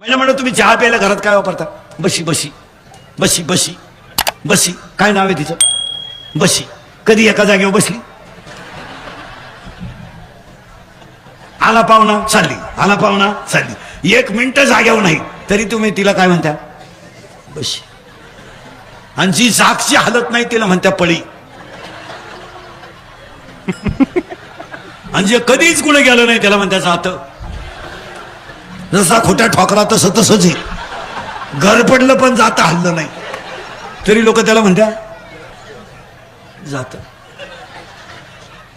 महिला म्हणत तुम्ही चहा प्यायला घरात काय वापरता? बशी बशी. बशी बशी. बशी. काय नाव आहे तिचं? बशी. कधी एका जागेवर बसली? आला पाहुणा चालली. आला पाहुणा चालली. एक मिनिट जाग्यावर नाही. तरी तुम्ही तिला काय म्हणता? बशी. आणि जी जागची हालत नाही तिला म्हणत्या पळी. आणि जे कधीच कुठे गेलं नाही त्याला म्हणत्या जातं. जसा खोट्या ठोकरा तसं तसंच आहे. घर पडलं पण जाता हल्लं नाही. तरी लोक त्याला म्हणत्या जात.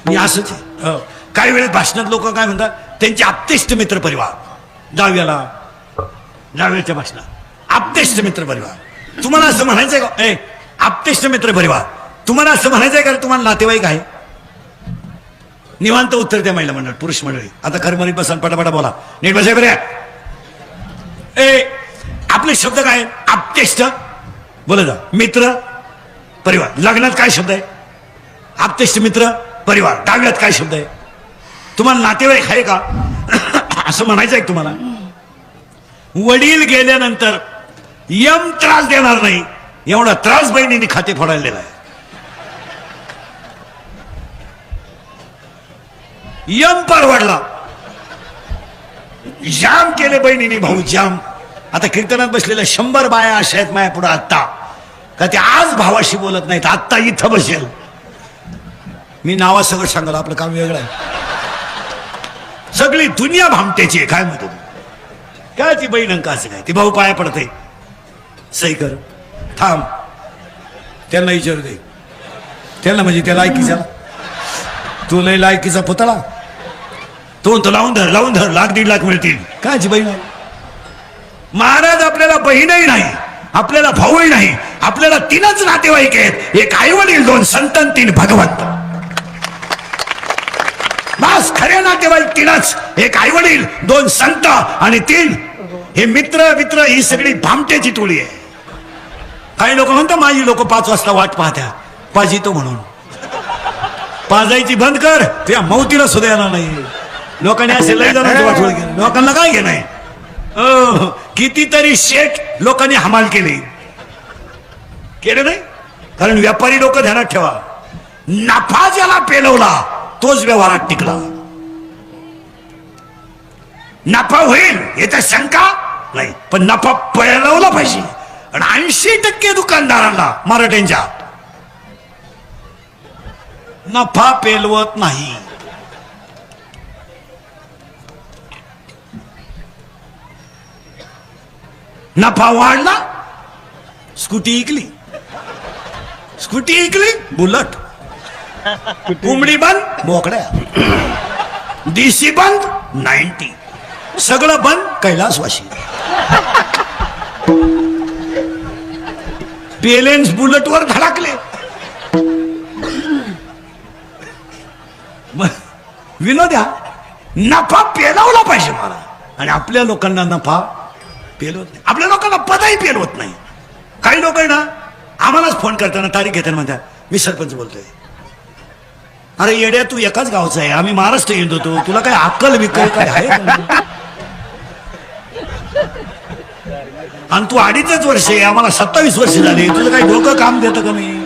मी असंच आहे. हो. काही वेळेस भाषणात लोक काय म्हणतात त्यांचे आप्तेष्ट मित्र परिवार. दहाव्याला दहाव्याच्या भाषणात आप्तेष्ट मित्र परिवार. तुम्हाला असं म्हणायचंय का? ए आप्तेष्ट मित्र परिवार. तुम्हाला असं म्हणायचंय का तुम्हाला नातेवाईक आहे? निवांत उत्तर त्या महिला मंडळ पुरुष मंडळी. आता खरं म्हणत बसा पटापटा बोला. नीट बसाय बऱ्या ए आपले शब्द काय? आहेत? आप्तेष्ट? बोला जा. मित्र परिवार. लग्नात काय शब्द आहे? आप्तेष्ट मित्र परिवार. डाव्यात काय शब्द आहे? तुम्हाला नातेवाईक आहे का? असं म्हणायचं आहे तुम्हाला? वडील गेल्यानंतर यम त्रास देणार नाही. एवढा त्रास बहिणीने खाते फोडायला आहे यम परवडला. जाम केले बहिणीने भाऊ जाम. आता कीर्तनात बसलेल्या शंभर बाया अशा आहेत माझ्या पुढे आत्ता. का ते आज भावाशी बोलत नाहीत आत्ता इथं बसेल. मी नावा सगळं सांगाल आपलं काम वेगळं आहे. सगळी दुनिया भामट्याची आहे काय म्हणतो काय ती बहीण असं काय? ती भाऊ पाया पडते सही कर. थांब. त्यांना विचारू दे. त्यांना म्हणजे त्या लायकीचा. तू लय लायकीचा पुतळा. तो म्हणतो लावून धर लावून धर. लाख दीड लाख मिळतील. कायची बहीण आहे? महाराज आपल्याला बहीणही नाही आपल्याला भाऊही नाही आपल्याला तीनच नातेवाईक आहेत. एक आई वडील दोन संतन तीन भगवंत. बस खरे नातेवाईक तीनच. एक आई वडील दोन संत आणि तीन. हे मित्र मित्र ही सगळी भामट्याची टोळी आहे. काही लोक म्हणतात माझी लोक पाच वाजता वाट पाहत्या. पाजितो म्हणून. पाजायची बंद कर त्या मौतीला सुद्धा येणार नाही. लोकांनी असे लय जणांची लोकांना काय घेणं हो. कितीतरी शेठ लोकांनी हमाल केले. केले नाही? कारण व्यापारी लोक ध्यानात ठेवा. नफा ज्याला पेलवला तोच व्यवहारात टिकला. नफा होईल याचा शंका नाही. पण नफा पेलवला पाहिजे. आणि ऐंशी टक्के दुकानदारांना मराठ्यांच्या. नफा पेलवत नाही. नफा वाढला स्कूटी इकली. स्कूटी इकली बुलट. कोंबडी बंद मोकड्या डीसी बंद नाईन्टी. सगळं बंद कैलासवाशी. पेलेन्स बुलेटवर धडकले. विनोद्या नफा पेलावला पाहिजे मला. आणि आपल्या लोकांना नफा पेलवत नाही. आपल्या लोकांना पदही पेलवत नाही. काही लोक आहे ना आम्हालाच फोन करताना तारीख घेताना म्हणतात मी सरपंच बोलतोय. अरे येड्या तू एकाच गावचा आहे. आम्ही महाराष्ट्र येत होतो तुला काय अक्कल विकल काय आहे आणि तू अडीचच वर्ष आहे. आम्हाला सत्तावीस वर्ष झाली. तुझं काही डोकं काम देतं का नाही?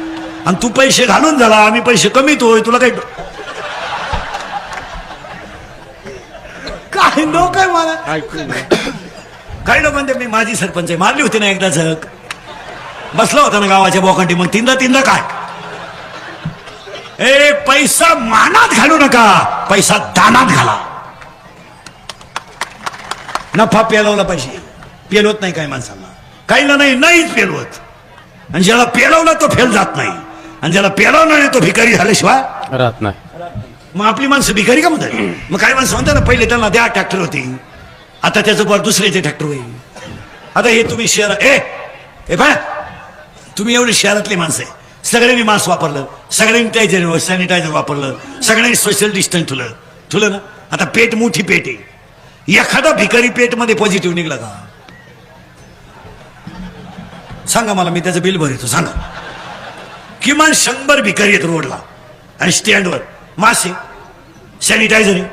आणि तू पैसे घालून झाला. आम्ही पैसे कमीतोय तुला काही काय डोकं आहे मला? काही लोक म्हणते मी माझी सरपंच आहे. मारली होती ना एकदा झक. बसला होता ना गावाच्या बोकांटी मग तीनदा तीनदा काय? ए पैसा मानात घालू नका. पैसा दानात घाला. नफा पेलवला पाहिजे. पेलवत नाही काही माणसांना. काहीला नाही नाहीच पेलवत. आणि ज्याला पेलवला तो फेल जात नाही. आणि ज्याला पेलवला नाही तो भिकारी झाल्याशिवाय राहत नाही. मग आपली माणसं भिकारी का म्हणतात? मग काही माणसं म्हणतात ना पहिले त्यांना द्या ट्रॅक्टर होती. आता त्याचं बर दुसऱ्याचे ट्रॅक्टर होईल. आता हे तुम्ही शहर ए ए पा तुम्ही एवढे शहरातली माणसं आहे. सगळ्यांनी मास्क वापरलं. सगळ्यांनी टायझर सॅनिटायझर वापरलं. सगळ्यांनी सोशल डिस्टन्स ठुलं ठुलं ना? आता पेट मोठी पेट आहे. एखादा भिकारी पेटमध्ये पॉझिटिव्ह निघला का? सांगा मला मी त्याचं बिल भरतो सांगा. किमान शंभर भिकारी आहेत रोडला. आणि स्टँडवर मासे सॅनिटायझर आहे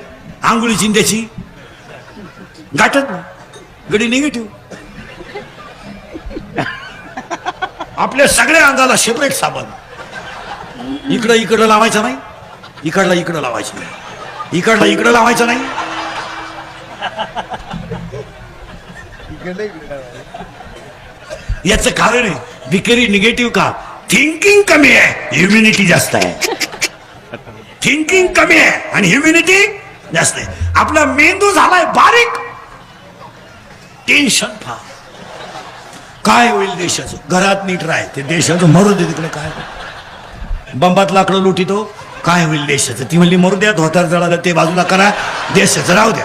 आंघोळी चिंध्याची गाठत नाही गडी निगेटिव्ह आपल्या सगळ्या अंगाला सेपरेट साबण. इकडं इकडं लावायचं नाही. इकडला इकडं लावायचं नाही. इकडला इकडं लावायचं नाही. याचं कारण आहे विकेरी निगेटिव्ह का? थिंकिंग कमी आहे. ह्युमिनिटी जास्त आहे. थिंकिंग कमी आहे. आणि ह्युमिनिटी जास्त आहे. आपला मेंदू झालाय बारीक. टेन्शन फार काय होईल देशाचं? घरात नीट राह. ते देशाचं मरू दे तिकडे काय. बंबात लाकडं लुटितो. काय होईल देशाचं? ती म्हणली मरू द्या धोतर जळालं ते बाजूला करा. देशाचं राहू द्या.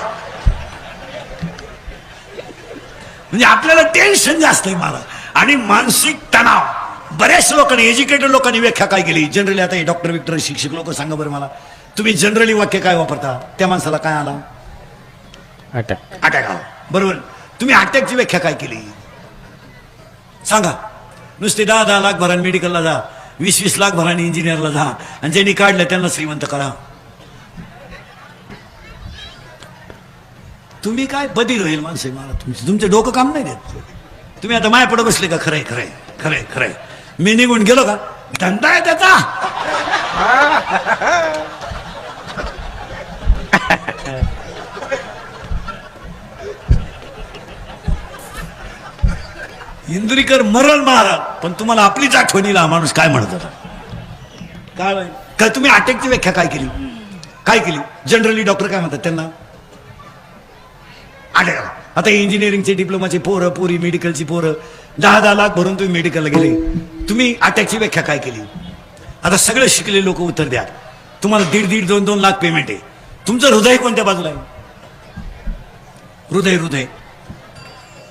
म्हणजे आपल्याला टेन्शन जास्त आहे मला. आणि मानसिक तणाव. बऱ्याच लोकांनी एज्युकेटेड लोकांनी व्याख्या काय केली? जनरली आता हे डॉक्टर विक्टर शिक्षक लोक सांगा बरं मला. तुम्ही जनरली वाक्य काय वापरता? त्या माणसाला काय आला? अटॅक. अटॅक. आला बरोबर? तुम्ही अटॅकची व्याख्या काय केली. सांगा नुसते दहा दहा लाख भराने मेडिकलला जा वीस वीस लाख भराने इंजिनियरला जा आणि ज्यांनी काढलं त्यांना श्रीमंत करा. तुम्ही काय बदल होईल माणसं मला तुमचं. तुमचं डोकं काम नाही देत. तुम्ही आता माया पडत बसले का? खरंय खरंय खरंय खरंय. मी निघून गेलो का? धंदा आहे त्याचा. इंद्रिकर मरण महाराज. पण तुम्हाला आपलीच आठवणीला माणूस काय म्हणत होता. काय? काय तुम्ही अटॅकची व्याख्या काय केली? काय केली? जनरली डॉक्टर काय म्हणतात त्यांना? अटॅक. आता इंजिनिअरिंगचे डिप्लोमाचे पोरं पुरी मेडिकलची पोरं दहा दहा लाख भरून तुम्ही मेडिकलला गेले. तुम्ही अटॅकची व्याख्या काय केली? आता सगळे शिकले लोक उत्तर द्या. तुम्हाला दीड दीड दोन दोन लाख पेमेंट आहे. तुमचं हृदय कोणत्या बाजूला आहे? हृदय हृदय.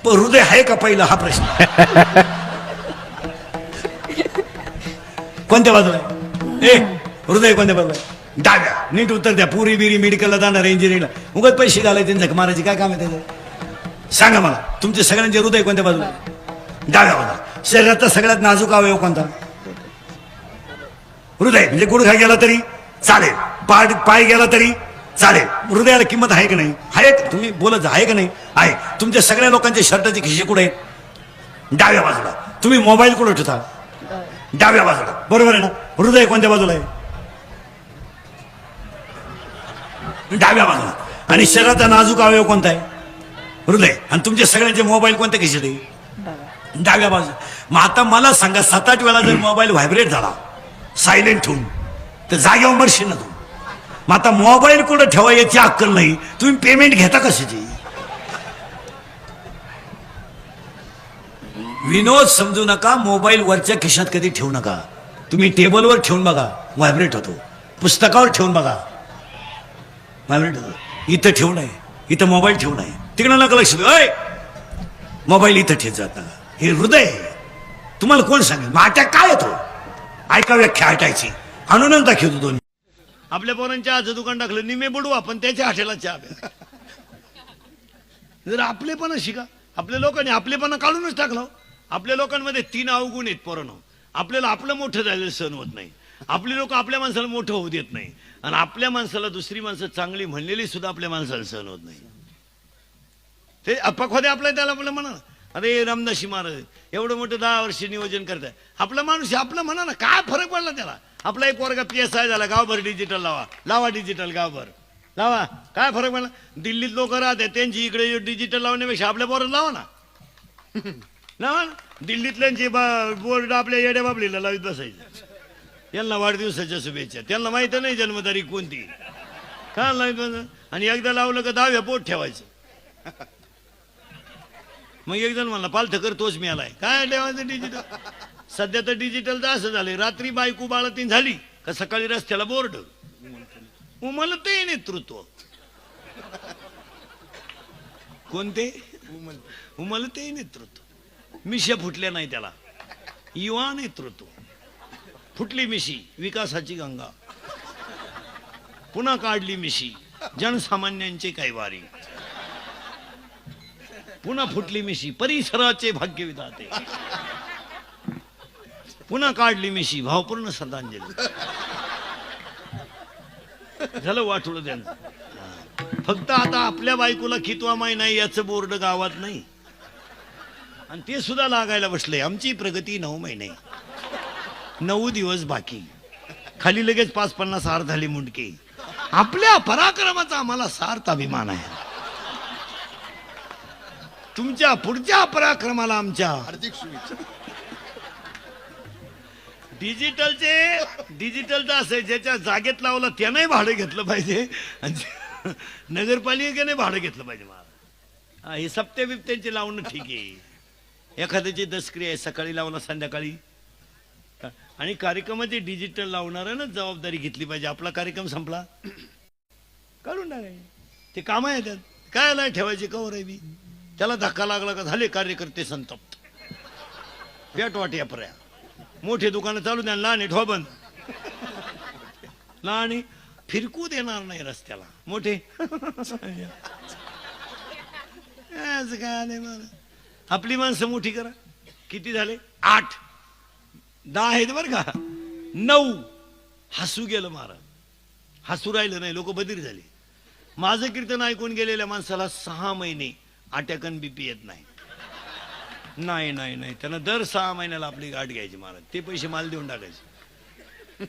पण हृदय आहे का पहिला हा प्रश्न? कोणत्या बाजूला आहे? ए हृदय कोणत्या बाजूला आहे? डाव्या नीट उत्तर द्या. पुरी बिरी मेडिकलला जाणार इंजिनिअरिंगला उगाच पैसे घालायचे त्यांचं मारायचे. काय काम आहे त्याचं? सांगा मला तुमचे सगळ्यांचे हृदय कोणत्या बाजूला डाव्या बाजूला शरीराचा सगळ्यात नाजूक अवयव कोणता? हृदय म्हणजे गुडघा गेला तरी चालेल. पाय पाय गेला तरी चालेल. हृदयाला किंमत आहे की नाही? आहे. तुम्ही बोलत आहे का नाही? आहे. तुमच्या सगळ्या लोकांचे शर्टाचे खिशे कुठे आहेत? डाव्या बाजूला. तुम्ही मोबाईल कुठे ठेवता? डाव्या बाजूला. बरोबर आहे ना? हृदय कोणत्या बाजूला आहे? डाव्या बाजूला. आणि शरीराचा नाजूक अवयव कोणता आहे? हृदय. आणि तुमचे सगळ्यांचे मोबाईल कोणत्या खिशेत आहे डाव्या बाजू मग आता मला सांगा सात आठ वेळा जर मोबाईल व्हायब्रेट झाला सायलेंट ठेवून तर जागेवर मरशील ना तू. मग आता मोबाईल कुठं ठेवा याची अक्कल नाही. तुम्ही पेमेंट घेता कशाची? विनोद समजू नका मोबाईल वरच्या खिशात कधी ठेवू नका. तुम्ही टेबलवर ठेवून बघा व्हायब्रेट होतो. पुस्तकावर ठेवून बघा. व्हायब्रेट होतो. इथं ठेवू नये इथं मोबाईल ठेवू नये. तिकडं नका लक्ष अय मोबाईल इथं ठेवत जात. नका हे हृदय तुम्हाला कोण सांगेल? मग काय येतो? ऐका व्याख्या हटायची आणूनच दाखवतो दोन आपल्या पोरांच्या आज दुकान टाकलं निमे बुडू आपण त्याच्या हाटेला चहा प्या. जर आपलेपणा शिका आपल्या लोकांनी आपलेपणा काढूनच टाकलं हो. आपल्या लोकांमध्ये तीन अवगुण आहेत पोरांनो आपल्याला आपलं मोठं झालेलं सण होत नाही. आपली लोक आपल्या माणसाला मोठं होऊ देत नाही. आणि आपल्या माणसाला दुसरी माणसं चांगली म्हणलेली सुद्धा आपल्या माणसाला सहन होत नाही. ते अपखोदे आपल्या त्याला आपलं म्हणा ना. अरे रामदासी महाराज एवढं मोठं दहा वर्ष नियोजन करताय. आपला माणूस आपलं म्हणा ना काय फरक पडला त्याला? आपला एक वर्ग पी एस आय झाला गावभर डिजिटल लावा. लावा डिजिटल गावभर. लावा. काय फरक पडला? दिल्लीत लोक राहते त्यांची इकडे डिजिटल लावण्यापेक्षा आपल्या बोर्ड लावा ना. लावा ना. दिल्लीतल्यांची बोर्ड आपल्या येड्या बाबलीला लावित बसायचे. यांना वाढदिवसाच्या शुभेच्छा. त्यांना माहीत नाही जन्मतारीख कोणती. काय लावित बसा? आणि एकदा लावलं का दहाव्या पोट ठेवायचं. मग एक जण म्हणला पालथं कर तोच मी आलाय काय ठेवायचं डिजिटल सध्या तर डिजिटल तर असं झालंय. रात्री बायको बाळतीन झाली का सकाळी रस्त्याला बोर्ड? उमलते नेतृत्व. कोणते? उमलते नेतृत्व. मिश्या फुटल्या नाही त्याला. युवा नेतृत्व. फुटली मिशी विकासाची गंगा. पुन्हा काढली मिशी जनसामान्यांचे कैवारी. पुन्हा फुटली मिशी परिसराचे भाग्य विधाते पुन्हा काढली मिशी. भावपूर्ण श्रद्धांजली. झालं वाटलं त्यांचं. फक्त आता आपल्या बायकोला कितवा माही नाही याचं बोर्ड गावात नाही. आणि ते सुद्धा लागायला बसले. आमची प्रगती नऊ महिने. नऊ दिवस बाकी. खाली लगेच पाच पन्नास हार झाली मुंडके. आपल्या पराक्रमाचा आम्हाला सार्थ अभिमान आहे. तुमच्या पुढच्या पराक्रमाला आमच्या हार्दिक शुभेच्छा. डिजिटलचे डिजिटलचं असं आहे, ज्याच्या जागेत लावलं त्यानंही भाडं घेतलं पाहिजे. आणि नगरपालिकेने भाडं घेतलं पाहिजे मला हे सप्ते बिप्त्यांचे लावणं ठीक आहे. एखाद्याची दसक्रिया आहे सकाळी लावला संध्याकाळी. आणि कार्यक्रमाची डिजिटल लावणार ना जबाबदारी घेतली पाहिजे. आपला कार्यक्रम संपला. काढून टाकायचे ते काम आहे त्यात. काय नाही ठेवायचे कवर आहे त्याला धक्का लागला का झाले कार्यकर्ते संतप्त. पेट वाट या पर्या मोठे दुकानं चालू द्या लहान आहे बंद. लहान फिरकू देणार नाही रस्त्याला. मोठे. काय आपली माणसं मोठी करा. किती झाले? आठ. दहा आहेत बरं का? नऊ. हसू गेलं मारा हसू राहिलं नाही लोक बधीर झाले. माझं कीर्तन ऐकून गेलेल्या माणसाला सहा महिने अटॅकन बीपी येत नाही. नाही नाही नाही. त्यांना दर सहा महिन्याला आपली गाठ घ्यायची महाराज. ते पैसे माल देऊन टाकायचे.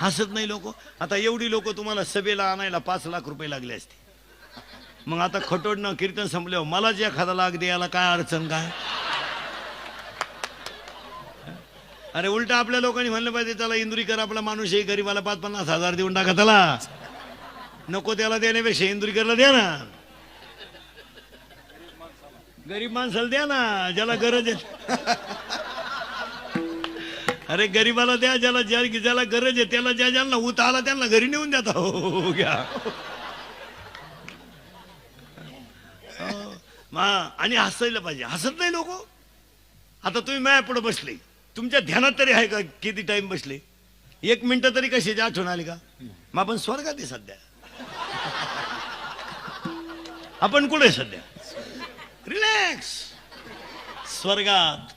हसत नाही लोक. आता एवढी लोक तुम्हाला सभेला आणायला पाच लाख रुपये लागले असते. मग आता खटोडणं कीर्तन संपल्यावर मला जे एखादा लाख द्यायला काय अडचण काय? अरे उलट आपल्या लोकांनी म्हणलं पाहिजे त्याला इंदुरीकर आपला माणूस आहे गरीबाला पाच पन्नास हजार देऊन टाका त्याला. नको त्याला देण्यापेक्षा इंदुरीकरला द्या ना. गरीब माणसाला द्या ना ज्याला गरज आहे. अरे गरीबाला द्या ज्याला ज्या ज्याला गरज आहे त्याला ज्या ज्यांना उत आला त्यांना घरी नेऊन द्या. आता. हो घ्या. हो, आणि हसायला पाहिजे. हसत नाही लोक. आता तुम्ही माया पुढे बसले. तुमच्या ध्यानात तरी आहे का किती टाइम बसले? एक मिनिटं तरी कशाची आठवण आली का? मग आपण स्वर्गात आहे सध्या. आपण कुठे आहे सध्या? रिलॅक्स स्वर्गात.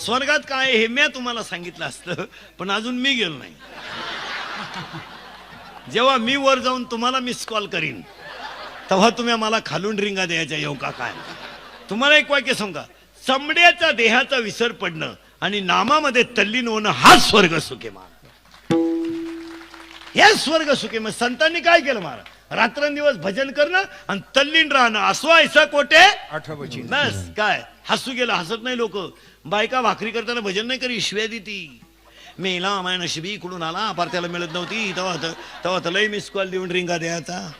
स्वर्गात काय हे मी तुम्हाला सांगितलं असतं पण अजून मी गेलो नाही. जेव्हा मी वर जाऊन तुम्हाला मिस कॉल करीन तेव्हा तुम्ही मला खालून रिंगा द्यायच्या येऊ का काय? तुम्हाला एक वाक्य सांगा चमड्याच्या देहाचा विसर पडणं आणि नामामध्ये तल्लीन होणं हा स्वर्ग सुखे मान हे स्वर्ग सुखे मग संतांनी काय केलं महाराज? रात्रंदिवस भजन करणं आणि तल्लीन राहणं. असो ऐसा कोटे आठवची बस काय? हसू गेलं हसत नाही लोक. बायका भाकरी करताना भजन नाही करी शिव्या देती. मेला माय नशिबी इकडून आला? पार त्याला मिळत नव्हती. तेव्हा तेव्हा तर लई मिस कॉल देऊन रिंगा द्यायचा.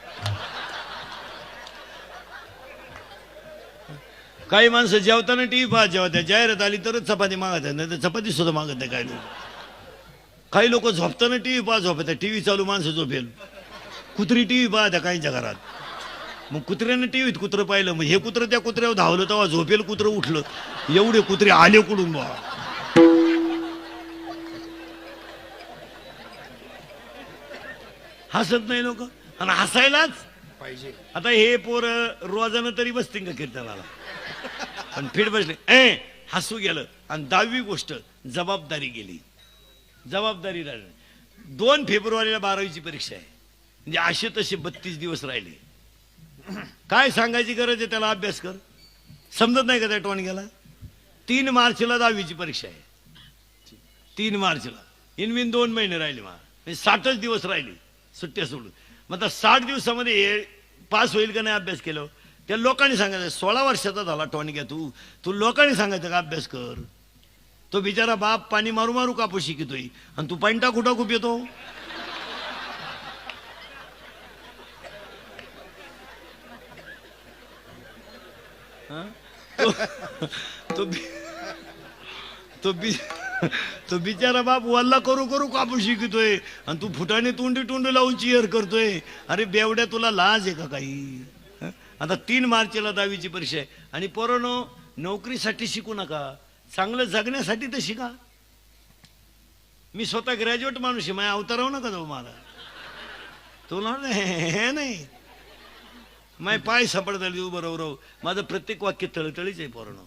काही माणसं जेवताना टीव्ही पाहत जेव्हा त्या जाहिरात आली तरच चपाती मागत नाही तर चपाती सुद्धा मागत नाही काही लोक. काही लोक झोपताना टीव्ही पाहत झोपत टीव्ही चालू माणसं झोपेल. कुत्री टीव्ही पाहत्या काहींच्या घरात. मग कुत्र्यानं टीव्हीत कुत्रं पाहिलं मग हे कुत्रं त्या कुत्र्यावर धावलं तेव्हा झोपेल कुत्रं उठलं. एवढे कुत्रे आले कुडून बा हसत नाही लोक. आणि हसायलाच. पाहिजे. आता हे पोर रोजानं तरी बसतील का कीर्तनाला? पण फिट बसले. ए हसू गेलं. आणि दहावी गोष्ट जबाबदारी गेली. जबाबदारी दोन फेब्रुवारीला बारावीची परीक्षा आहे. म्हणजे असे तसे बत्तीस दिवस राहिले. काय सांगायची गरज आहे त्याला अभ्यास कर. समजत नाही का त्या टोणग्याला? तीन मार्चला दहावीची परीक्षा आहे. तीन मार्चला. इनविन दोन महिने राहिले मा. म्हणजे साठच दिवस राहिले. सुट्ट्या सोडून. मग आता साठ दिवसामध्ये हे पास होईल का नाही अभ्यास केलं? त्या लोकांनी सांगायचं सोळा वर्षाचा झाला टोणग्या तू. तू लोकांनी सांगायचं का अभ्यास कर? तो बिचारा बाप पाणी मारू मारू कापूस शिकतोय. आणि तू पाणी कुठं खूप येतो. तो- तो बी, तो बी तो बिचारा बाप वल्ला करू करू कापू शिकतोय. आणि तू फुटाने तोंडी तोंडी लावून चिअर करतोय. अरे बेवड्या तुला लाज आहे का काही? आता तीन मार्चला दहावीची परीक्षा आहे. आणि पोरांनो नोकरीसाठी शिकू नका. चांगलं जगण्यासाठी तर शिका. मी स्वतः ग्रॅज्युएट माणूस आहे. माझ्या अवताराव नका जाऊ मला तुला हे नाही. माय पाय सापडताली उभं राहू राहू माझं प्रत्येक वाक्य तळतळीच आहे पोरणं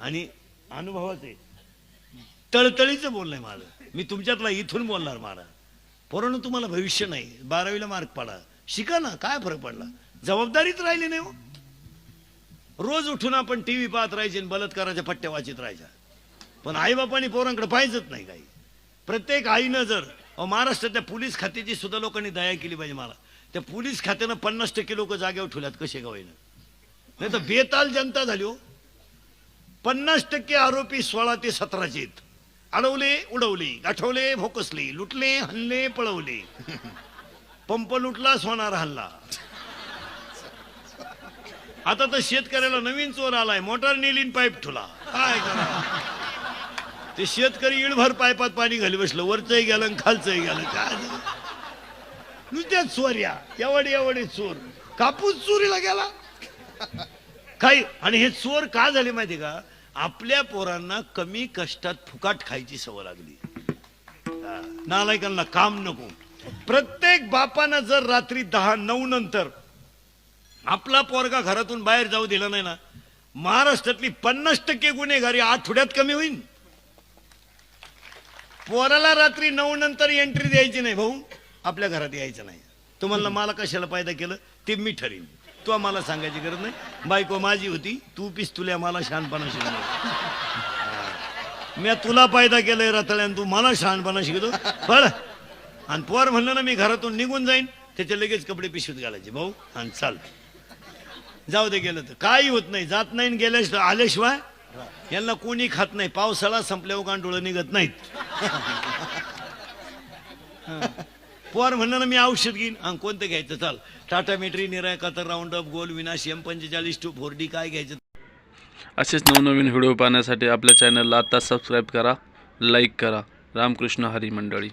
आणि अनुभवाचं आहे. तळतळीचं बोलणं आहे माझं. मी तुमच्यातला इथून बोलणार मला पोरण तुम्हाला भविष्य नाही. बारावीला मार्क पडा. शिका ना काय फरक पडला? जबाबदारीच राहिली नाही हो. रोज उठून आपण टी व्ही पाहत राहायचे आणि बलात्काराच्या पट्ट्या वाचित राहायच्या. पण आईबापांनी पोरांकडे पाहिजेच नाही काही. प्रत्येक आईनं जर महाराष्ट्रातल्या पोलीस खात्याची सुद्धा लोकांनी दया केली पाहिजे मला. त्या पोलीस खात्यानं पन्नास टक्के लोक जागेवर ठेवल्यात कसे गावाईनं नाही तर बेताल जनता झाली हो. पन्नास टक्के आरोपी सोळा ते सतराचे आहेत. अडवले उडवले गाठवले भोकसले लुटले हल्ले पळवले. पंप लुटला सोनार हल्ला. आता तर शेतकऱ्याला नवीन चोर आलाय मोटार नेलीन पाईप ठुला. काय करा? ते शेतकरी इळभर पायपात पाणी घाली बसलं वरचंही गेलं खालचंही गेलं. काय? नुसत्या चोऱ्या एवढे एवढे चोर. कापूस चोरीला गेला? काही आणि हे चोर का झाले माहिती का? आपल्या पोरांना कमी कष्टात फुकाट खायची सवय लागली. नालायकांना काम नको. प्रत्येक बापानं जर रात्री दहा नऊ नंतर आपला पोरगा घरातून बाहेर जाऊ दिला नाही ना महाराष्ट्रातली पन्नास टक्के गुन्हेगारी आठवड्यात कमी होईल पोराला रात्री नऊ नंतर एंट्री द्यायची नाही भाऊ. आपल्या घरात यायचं नाही. तुम्हाला मला कशाला फायदा केलं? ते मी ठरेन. तू मला सांगायची गरज नाही. बायको माझी होती. तू पिस्तुल्या मला शहाणपणा शिकवलं मी तुला फायदा केलाय रताळ्यान. तू मला शहाणपणा शिकतो पण आणि पोर म्हणलं ना मी घरातून निघून जाईन. त्याचे लगेच कपडे पिशवीत घालायचे. भाऊ आणि चाल. जाऊ दे गेलं तर. काही होत नाही. जात नाही गेल्याशिवाय आल्याशिवाय यांना कोणी खात नाही. पावसाळा संपल्यावर गांडोळं निघत नाहीत. पोर म्हणणं मी औषध घेईन. आणि कोणतं घ्यायचं? चाल. टाटा मेट्री निराय कतर राऊंड अप गोल विनाश एम पंचेचाळीस टू फोर डी काय घ्यायचं? असेच नवनवीन व्हिडिओ पाहण्यासाठी आपल्या चॅनलला आता सबस्क्राईब करा लाईक करा. रामकृष्ण हरी मंडळी.